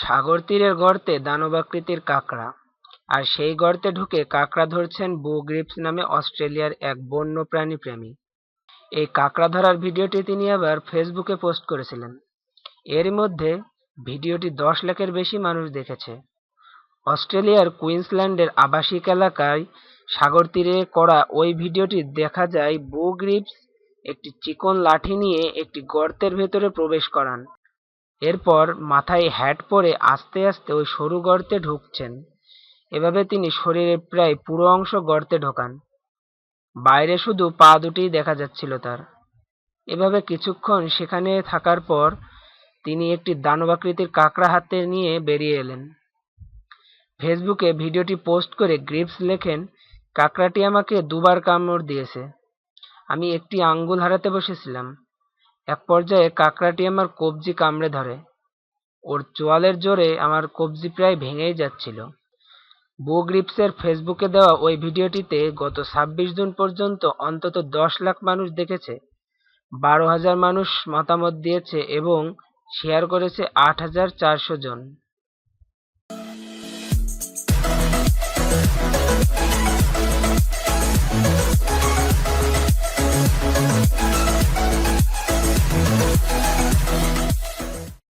সাগর তীরের গর্তে দানবাকৃতির কাঁকড়া, আর সেই গর্তে ঢুকে কাঁকড়া ধরছেন বো গ্রিপস নামে অস্ট্রেলিয়ার এক বন্যপ্রাণী প্রেমী। এই কাঁকড়া ধরার ভিডিওটি তিনি আবার ফেসবুকে পোস্ট করেছিলেন। এর মধ্যে ভিডিওটি দশ লাখের বেশি মানুষ দেখেছে। অস্ট্রেলিয়ার কুইন্সল্যান্ডের আবাসিক এলাকায় সাগর তীরে করা ওই ভিডিওটি দেখা যায় বো গ্রিপস একটি চিকন লাঠি নিয়ে একটি গর্তের ভেতরে প্রবেশ করান। এরপর মাথায় হ্যাট পরে আস্তে আস্তে ওই সরু গর্তে ঢুকছেন। এভাবে তিনি শরীরের প্রায় পুরো অংশ গর্তে ঢোকান। বাইরে শুধু পা দুটিই দেখা যাচ্ছিল তার। এভাবে কিছুক্ষণ সেখানে থাকার পর তিনি একটি দানবাকৃতির কাঁকড়া হাতে নিয়ে বেরিয়ে এলেন। ফেসবুকে ভিডিওটি পোস্ট করে গ্রিপস লেখেন, কাঁকড়াটি আমাকে দুবার কামড় দিয়েছে। আমি একটি আঙ্গুল হারাতে বসেছিলাম। এক পর্যায়ে কাঁকড়াটি আমার কবজি কামড়ে ধরে। ওর চোয়ালের জোরে আমার কবজি প্রায় ভেঙেই যাচ্ছিল। বুগ্রিপসের ফেসবুকে দেওয়া ওই ভিডিওটিতে গত ছাব্বিশ জুন পর্যন্ত অন্তত দশ লাখ মানুষ দেখেছে, বারো হাজার মানুষ মতামত দিয়েছে এবং শেয়ার করেছে আট হাজার চারশো জন।